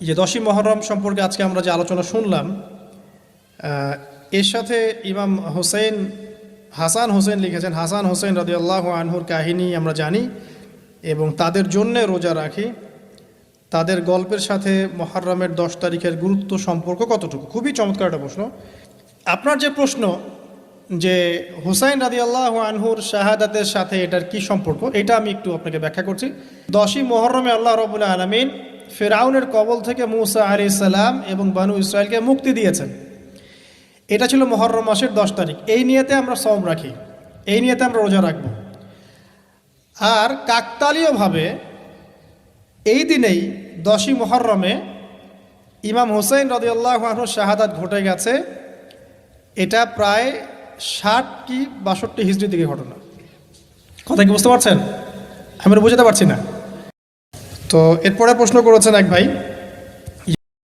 যে দশই মহরম সম্পর্কে আজকে আমরা যে আলোচনা শুনলাম এর সাথে ইমাম হোসেন হাসান হোসেন লিখেছেন, হাসান হোসেন রদিয়াল্লাহ আনহুর কাহিনী আমরা জানি এবং তাদের জন্যে রোজা রাখি। তাদের গল্পের সাথে মহরমের দশ তারিখের গুরুত্ব সম্পর্ক কতটুকু? খুবই চমৎকার একটা প্রশ্ন। আপনার যে প্রশ্ন যে হুসাইন রাদি আল্লাহ আনহুর শাহাদাতের সাথে এটার কি সম্পর্ক, এটা আমি একটু আপনাকে ব্যাখ্যা করছি। দশই মহরমে আল্লাহ রবুল্লা আলমিন ফেরাউনের কবল থেকে মুসা আলি সালাম এবং বানু ইসরায়েলকে মুক্তি দিয়েছেন। এটা ছিল মহরম মাসের দশ তারিখ। এই নিয়েতে আমরা সম রাখি। এই নিয়েতে আমরা রোজা রাখব। আর কাকতালীয়ভাবে এই দিনেই দশই মহরমে ইমাম হোসেন রদিয়াল্লাহ আনহুর শাহাদাত ঘটে গেছে। এটা প্রায় ষাট কি বাষট্টি হিজড়ির দিকে ঘটনা। কথা কি বুঝতে পারছেন? আমি বুঝতে পারছি না। তো এরপরে প্রশ্ন করেছেন এক ভাই